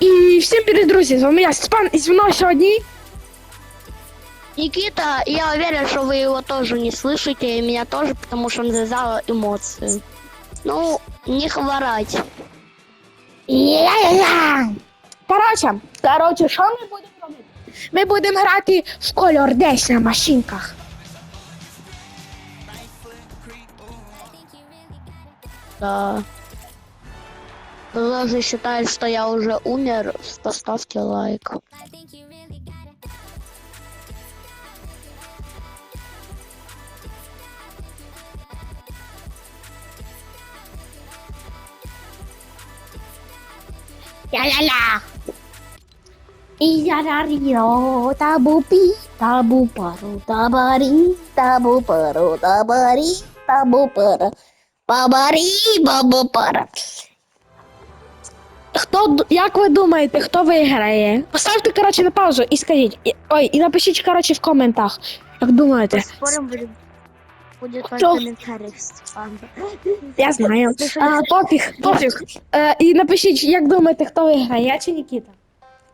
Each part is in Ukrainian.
І всім привіт, друзі! З вами я Степан, і зі мною сьогодні. Никита, я уверен, что вы его тоже не слышите, и меня тоже, потому что он завязал эмоции. Ну, не хворать. Коротше, коротше, що ми будемо робити? Ми будемо грати в кольор десь на машинках. Да. Кто даже считает, что я уже умер, поставьте лайк. Ля-ля-ля. І я табу пі, табу пару, табарі, табу пару, табарі, табу пара, бабарі, бабу пара. Хто, як ви думаєте, хто виграє? Поставте, коротше, на паузу і скажіть. І- Ой, і напишіть, коротше, в коментах. Як думаєте? Спорим будет, будет Кто? только комментариев Степан. Я знаю. А, пофіг, пофіг. Е, і напишіть, як думаєте, хто виграє, я чи Нікіта?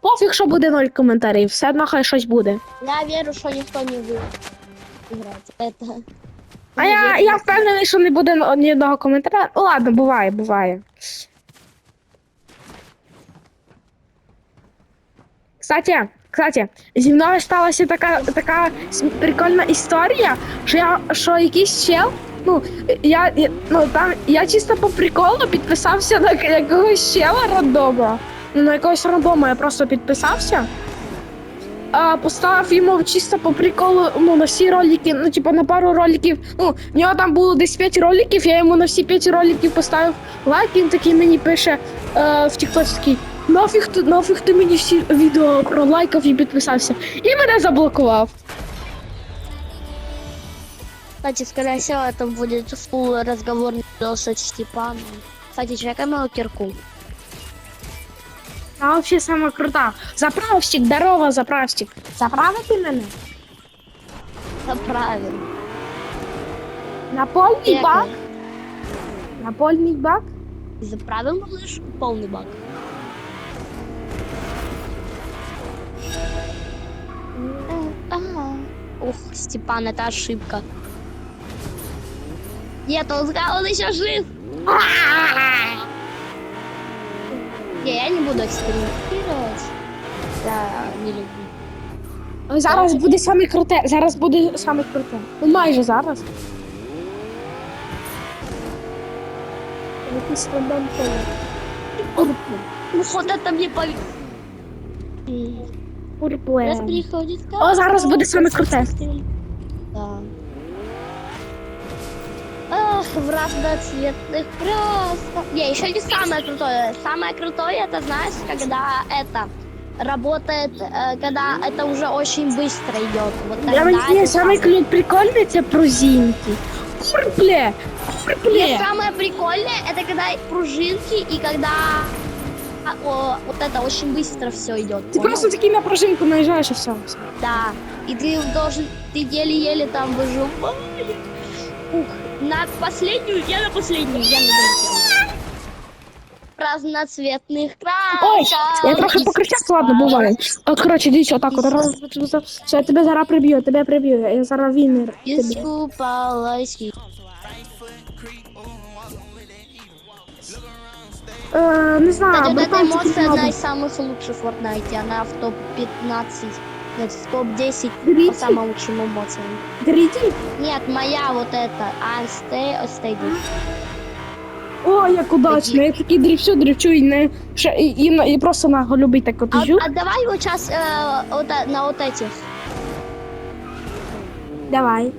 Пофіг, що буде ноль коментарів, все одно хай щось буде. Я верю, что никто не будет играть. Это... А я, я впевнений, що не буде ні одного коментаря. Ладно, буває, буває. Кстати, кстати, зі мною сталася така, така прикольна історія, що я що якийсь чел. Ну, я, я, ну, там, я чисто по приколу підписався на якогось чела рандома. Ну, на якогось рандома я просто підписався. А, поставив йому чисто по приколу ну, на всі ролики, ну, типу, на пару роликів. Ну, в нього там було десь 5 роликів, я йому на всі 5 роликів поставив лайк, він такий мені пише е, в такий, нафіг ти, нафіг ти мені всі відео про лайкав і підписався. І мене заблокував. Кстати, скорее всего, это будет фул разговор с Степаном. Кстати, чекай мою кирку. А взагалі сама крута. Заправщик, здорово, заправщик. Заправити мене? Правильно. На повний Чекай. бак? На повний бак? Заправил малыш полный бак. Ага. Ух, Степан, это ошибка. Нет, он сказал, он еще жив. Не, я не буду экспериментировать. Я не люблю. Зараз буде саме круте. Зараз буде саме круте. Ну майже зараз. Якийсь рандом поле. Ну вот это мне Повезло. Раз Пурпле. приходит О, зараз буде саме круте. Да. Ах, в разноцветных просто. Не, еще не самое крутое. Самое крутое, это знаешь, когда это работает, э, когда это уже очень быстро идет. Вот тогда это саме самое- клю- прикольне це пружинки. Пурпле. Мне Пурпле. самое прикольное, это когда пружинки и когда о, вот это очень быстро все идет. Ти просто такий на пружинку наїжджаєш і все. Да. И ты должен, ты еле-еле там выживаешь. Ух, на последнюю, я на последнюю, я не долетела. Разноцветных Ой, красок. я трохи покричав, ладно, буває. А, коротше, дивіться, отак от. раз, Все, я тебе зараз приб'ю, я тебе приб'ю. Я зараз вінер. тобі. Искупалась. Е, не знаю, Кстати, вот эта британці эмоция одна кіно. из самых лучших в Fortnite. Она в топ-15, нет, в топ-10 по Гріті? самым лучшим эмоциям. Гріті? Нет, моя вот эта. А, stay, oh, stay good. О, як удачно, я такий дрівчу, дрівчу і не ще і, і, на- і просто на любить так от А, жу. а давай вот сейчас э, вот, э, на вот этих. Давай.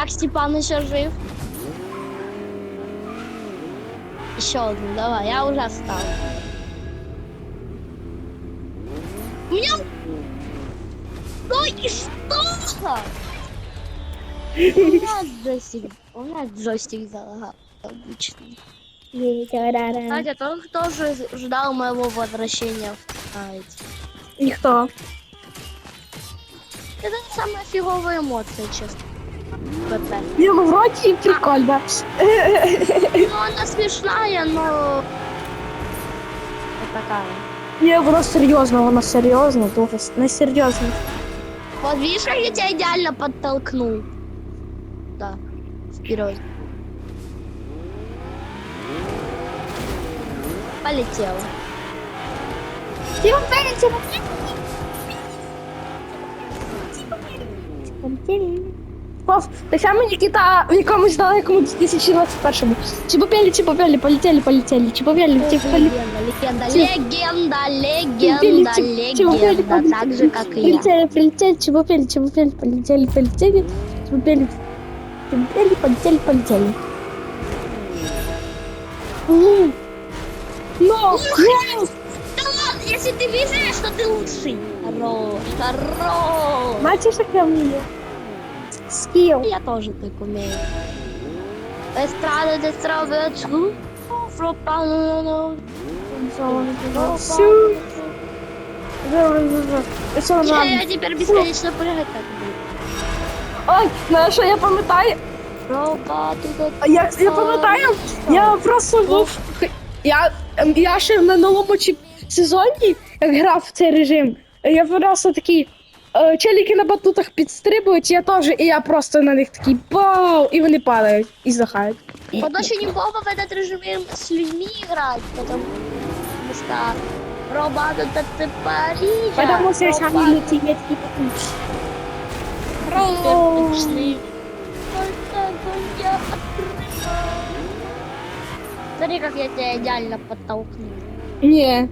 Так, Степан еще жив. Еще одну, давай, я уже остал. У меня... Ну и что? У меня джойстик, у меня джойстик залагал обычно. Кстати, тот, кто же ждал моего возвращения в Fortnite. Ніхто. Это самая фиговая эмоция, честно. ПП. Ні, ну вроді і прикольно. Ну, она смешная, но... Вот такая. Ні, воно серйозно, воно серйозно, дуже с- не серйозно. Вот видишь, как я тебя идеально подтолкнул? Да, вперед. Полетел. Пов, так само Нікіта в якомусь далекому 2021-му. Чебупелі, чебупелі, полетели, полетели, чебупелі, чебупелі. Легенда, Чё? легенда, легенда, Чебупели, легенда, чебупели, легенда, так же, как и я. Полетели, полетели, чебупели, чебупели, полетели, полетели, чебупели, чебупели, полетели, полетели. Ну, но, Да ладно, если ты видишь, что ты лучший. Хорош, хорош. Бачиш, як я вмію? Скіл. Я тоже так умею. Эстрада, эстрада, пропану. Всю. Що Я, нам? я теперь бесконечно прыгать так буду. Ой, на що я пам'ятаю? Робот, А Я, я пам'ятаю, я просто був. Я, ем, я ще в минулому чи сезоні, як грав в цей режим, я просто такий. е, Челіки на батутах підстрибують, я теж, і я просто на них такий бау, і вони падають і захають. І- Вот очень неплохо в этот режим с людьми играть, потому что робот это ты Париж. Потому що самі люті є такі потужні. Романтичный. Только я открываю. Смотри, как я тебя идеально подтолкнул. Ні.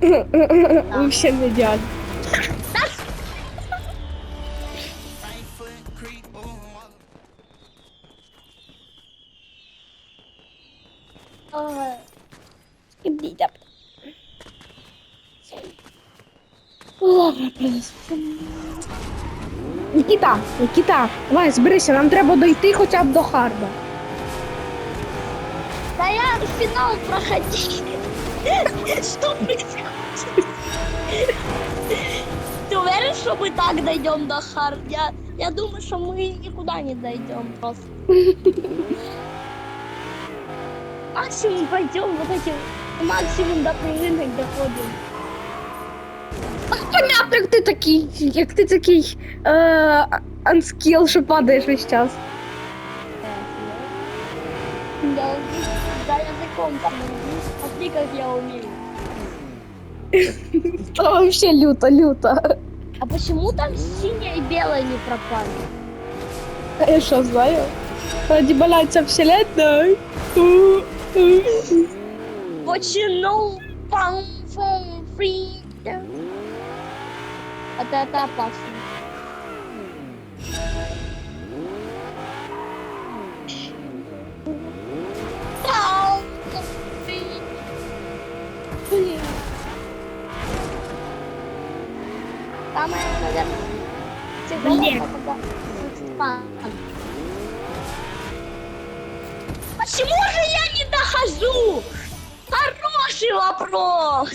Вообще не ідеально. Нікіта, Нікіта, давай, зберися, нам треба дойти хоча б до Харда. Да я финал проходи. Что происходит? Ты уверен, что мы так дойдем до Хард? Я, я думаю, что мы никуда не дойдем просто. Максимум пойдем вот этим, максимум до пружинок доходим. Понятно, як ти такий, як ти такий е, анскіл, що падаєш весь час. Да, да языком смотри, смотри, как я умею. То вообще люто, люто. А почему там синяя и белая не пропали? А Я що знаю? Дібаляться вселенной. Почему пам фом фри? Это, это опасно. Блин. Самое, наверное, когда. Почему же я не дохожу? Хороший вопрос.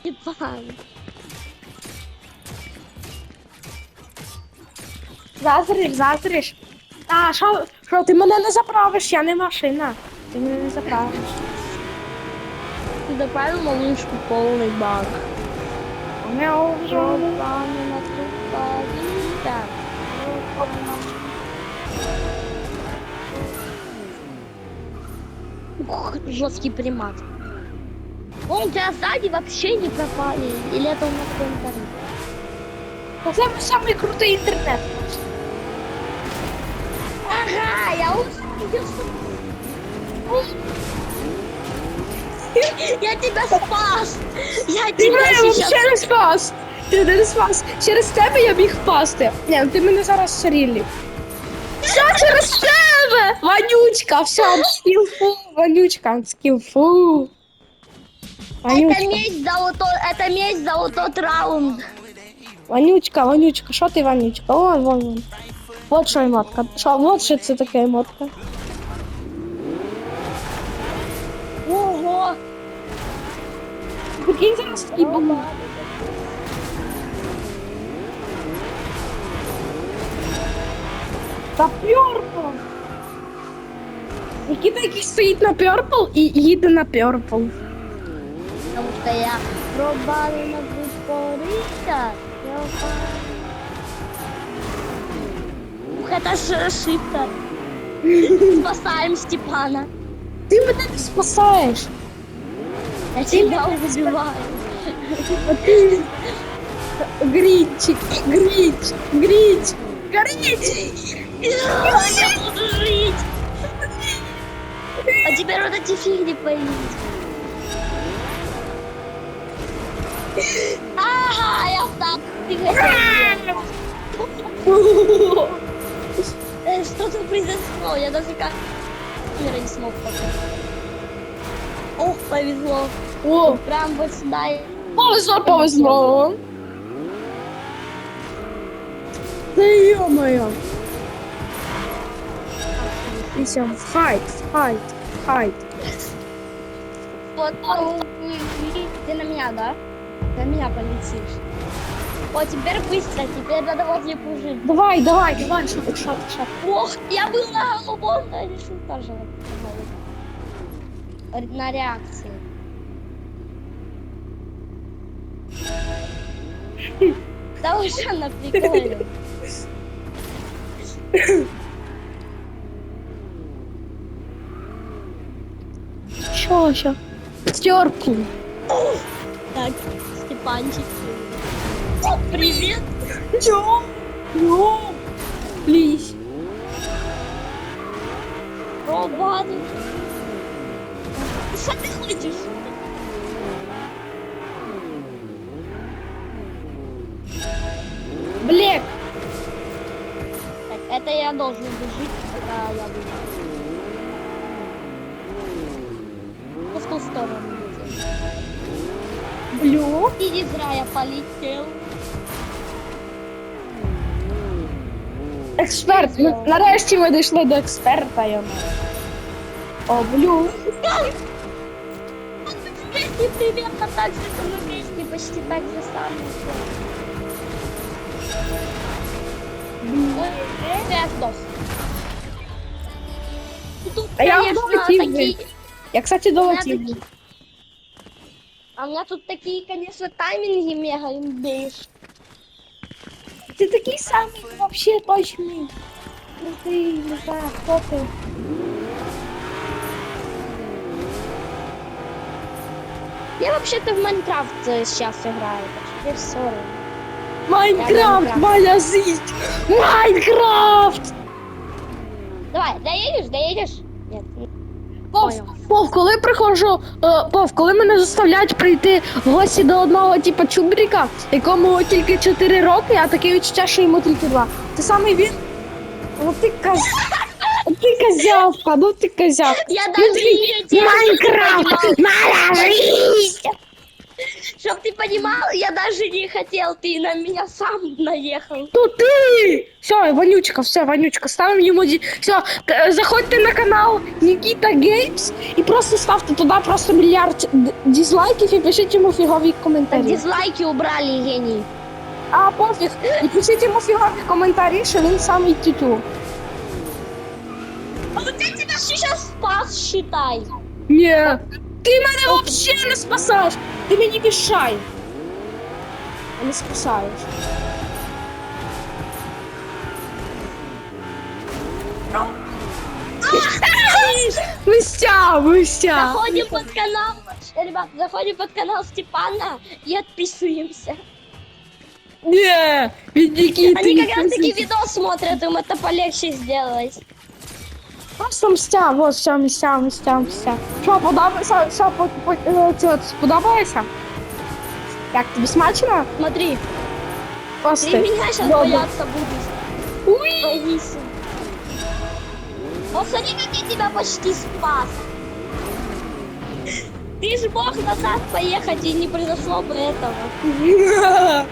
Степан. Заздриш, заздриш. А, що, що, ти мене не заправиш, я не машина. Ти мене не заправиш. Ты добавил малышку полный баг. Мяу, мяу. Ух, жесткий примат. Он у тебя сзади вообще не пропали. Или это у нас по интернету? Та Це самий крутий Я тебя спас! Я Ти тебя мене сейчас... взагалі не спас. Ти мене не спас. Через тебе я міг впасти. Ні, ну ти мене зараз срілі. Все через тебе! Ванючка, все, скілфу, Ванючка, скілфу. Это Ванючка, месть за вот тот, это месть за вот тот раунд. Ванючка, Ванючка, що ти, Ванючка? Вон, вон, вон. Вот що емотка. Що, вот що це таке емотка. Прикинь, зараз такий бомб. Та Purple. Нікіта якийсь стоїть на Purple і їде на Purple. Потому что я пробовала выпорita. Ух, это же ошибка. Спасаем Степана. Ти мене не спасаєш. Я тебя убиваю. А ти... Грінчик, Грінч, Грінч, Грінч. Я буду жить. А теперь вот эти фигни появились. Ага, я встал. Ты хотел. Э, Что-то произошло, я даже как камеры не смог показать. Ох, повезло. О, Прям вот сюда. повезло, повезло. Йо-моє. І все, хайт, хайт, хайт. Вот, ты на меня, да? На меня полетишь. О, теперь быстро, теперь надо возле пужить. Давай, давай, давай, шат, шат, шат. Ох, я был на голубом, но решил тоже вот на реакции. Да уже она прикольная. Чё еще? Стерпу. Так, Степанчик. Привет. Чё? Чё? Плись. О, баду. Что ты хочешь? Блек. Так, это я должен жить, пока я буду. Ну, в ту сторону. Блю. И не зря я полетел. Експерт. Ми- Нарешті ми дійшли до експерта. О, блю. Примерно так же, как мы песни почти так же самое. Я сдох. Тут, А я долетів, такие... Я, кстати, долетів. такие- А у меня тут такие, конечно, тайминги мега имбейш. Ти такий самий вообще точний. Крутий, не знаю, хто ти. Я вообще-то в Майнкрафт э, сейчас играю, так что тебе все. Майнкрафт, моя жизнь! Майнкрафт! Давай, доедешь, доедешь? Нет. Пов, Понял. Пов, коли приходжу, е, Пов, коли мене заставляють прийти в гості до одного типу чубріка, якому тільки 4 роки, а таке відчуття, що йому тільки 2. Це саме він. Ну ти каз... Ти козявка, ну ти козявка. Я Ну, даже не хотел, Майнкрафт! Моя! Чтоб ты понимал, я даже не хотел, ты на меня сам наехал. То ти! Все, Ванючка, все, Ванючка, ставимо йому ді... Все, т- заходьте на канал Нікіта Геймс і просто ставте туди просто мільярд д- дізлайків і пишіть йому фігові Так коментарі. дизлайки убрали, гений. А пофіг, і пишіть йому фігові коментарі, що він самий тютю. сейчас спас, считай. Ні. Ти мене взагалі не спасаєш. Ти мені мішаєш. А не спасаєш. Мистя, мистя. Заходим под канал, ребят, заходим под канал Степана и отписываемся. Ні, від Нікіти. Они не как раз таки пишіть. видос смотрят, им это полегче сделать. Просто мстя, вот все, мстя, мстя, мстя. Що, подобається? Що, по, по, е, це сподобалося? Як тобі смачно? Смотри, ты Просто. меня сейчас Добре. бояться будешь. Уй! Боись. Вот смотри, как я тебя почти спас. Ты же мог назад поехать, и не произошло бы этого.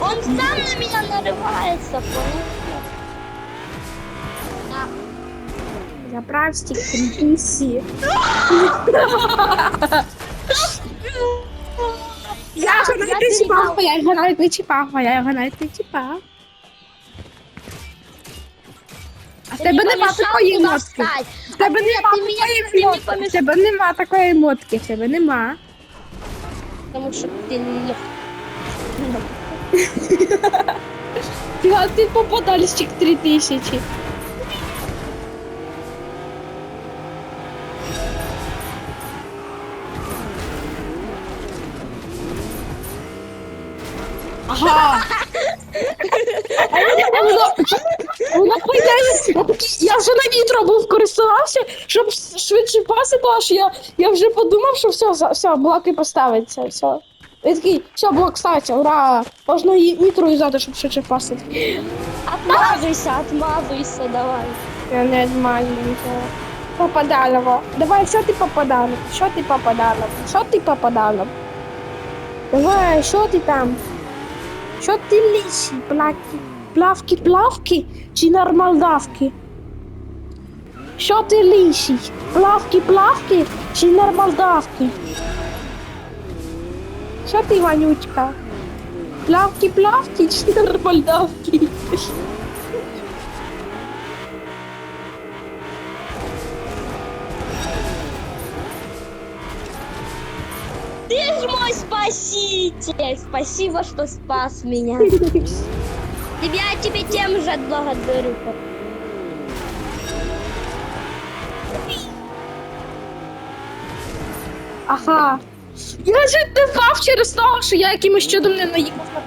Он сам на меня нарывается, понял? Заправьте кріпісі. Я його навіть не чіпав, я його навіть не чіпав, я його навіть не чіпав. А В тебе нема такої мотки. В тебе нема такої мотки. В тебе нема такої мотки. В тебе нема. Тому що ти не... Ти попадальщик 3000. А воно- Воно поїдає. Я вже на нітро був користувався, щоб швидше пасити, аж я, я вже подумав, що все, за- все, блоки поставиться, все. Я такий, все, блок ставиться, ура! Можна і нітро юзати, щоб швидше пасити. Отмазуйся, отмазуйся, давай. Я не знаю нічого. Попадалово. Давай, що ти попадало? Що ти попадало? Що ти попадало? Давай, що ти там? Що ти лісі? Плавки, плавки, плавки чи нормалдавки? Що ти лісі? Плавки, плавки чи нормалдавки? Що ти, Ванючка? Плавки, плавки чи нормалдавки? Спаситель! Спасибо, что спас меня. Я тебе тем же благодарю. Ага. Я ж не впав через того, що я якимось чудом не наїхав на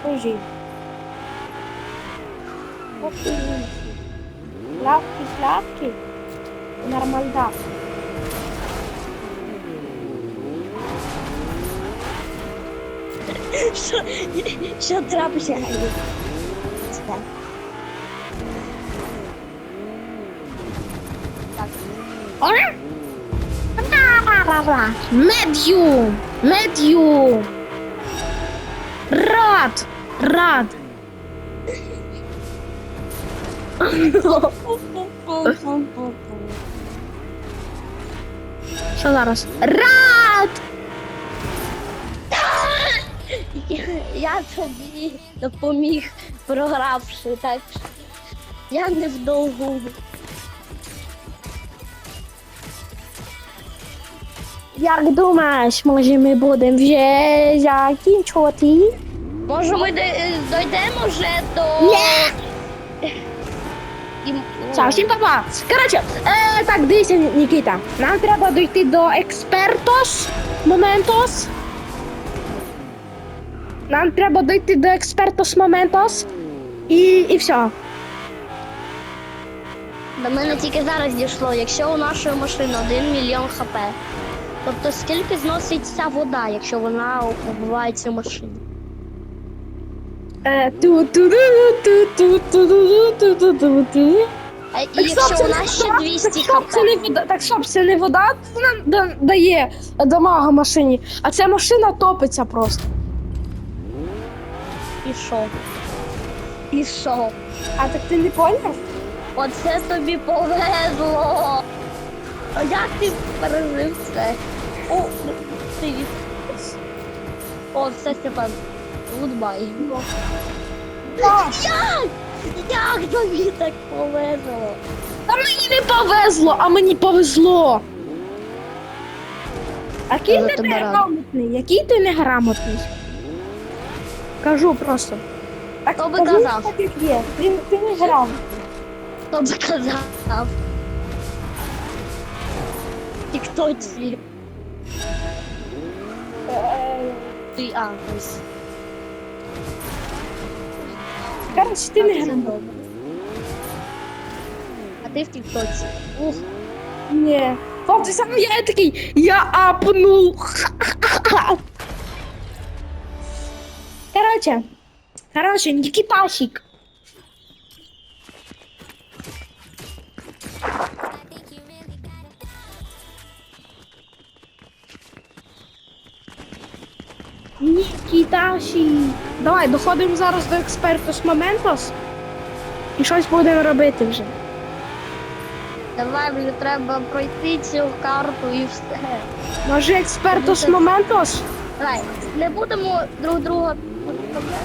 zo, zo trappen ze eigenlijk. You! Met you! Rad! Rad! Що зараз? Рад! Я тобі допоміг, програвши, так що я не в. Як думаєш, може ми будемо вже закінчувати? Може, ми дойдемо вже до. Ні! Всім папа. Коротше, е, так, дивіться, Нікіта. Нам треба дойти до експертос. Моментос. Нам треба дойти до експертос моментос і і все. До мене тільки зараз дійшло, якщо у нашої машини 1 мільйон хп. Тобто скільки зноситься вода, якщо вона побуває цю машину? Якщо у нас ще 200 хп. Так що це не вода нам дає дамага машині, а ця машина топиться просто. І що? І що? А так ти не поняв? Оце тобі повезло. А як ти пережив це? О, ти. О, все, Степан. Гудбай. Як? Як тобі так повезло? А мені не повезло, а мені повезло. Який ти тебе неграмотний? Який ти неграмотний? Кажу просто. Так, Хто би казав? є. Ти, ти не грамотний. Хто би казав? Тіктоці. Е, Ти, а, ось. Коротше, ти не добре. А ти в тіктоці. Ух, Ні. Хлопці, саме я такий, я апнув. Короче, короче, Нікітасик. Нікітасик. Давай, доходимо зараз до експертус Моментос. І щось будемо робити вже. давай мені треба пройти цю карту і все. Може, експертус Моментос? Давай, не будемо друг друга підставляти.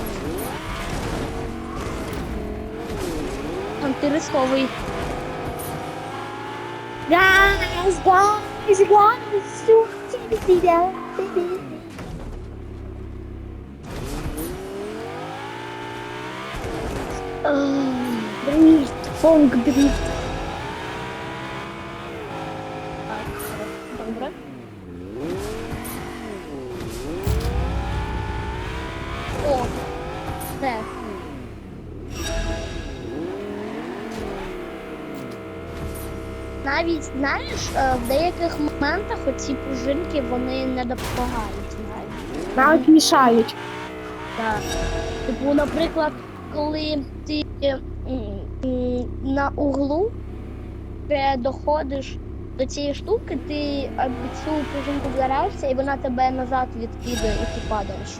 Там ти рисковий. Guys, guys, guys, you see that, baby. Дрифт, фонг дрифт. Знаєш, е, в деяких моментах оці пружинки вони не допомагають. навіть. Навіть мішають. Так. Типу, наприклад, коли ти на углу доходиш до цієї штуки, ти об цю пружинку вдаряєшся і вона тебе назад відкидає і ти падаєш.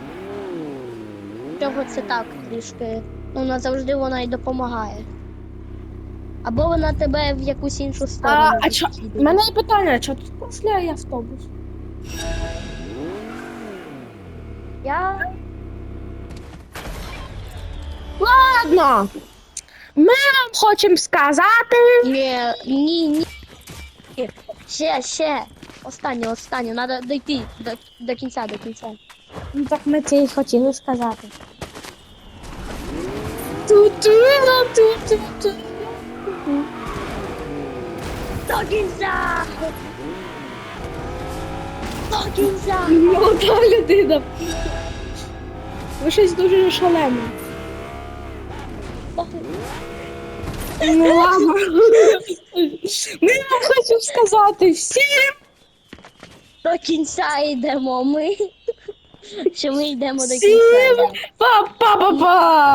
Чого це так трішки? Ну, назавжди вона й допомагає. Або вона тебе в якусь іншу сторону. А, а чо- У мене є питання, що тут після автобус? Я Ладно. Ми вам хочемо сказати. Ні, ні, ні. Ще, ще. Останнє, останнє. Надо дойти до, до кінця, до кінця. Ну так ми це і хотіли сказати. Ту-ту-ту-ту-ту. Кінця! До кінця! Молода людина. Ви щось дуже шалене. Ну ладно. Ми вам хочемо сказати всім. До кінця йдемо ми. Що ми йдемо до кінця. да. па-па-па-па.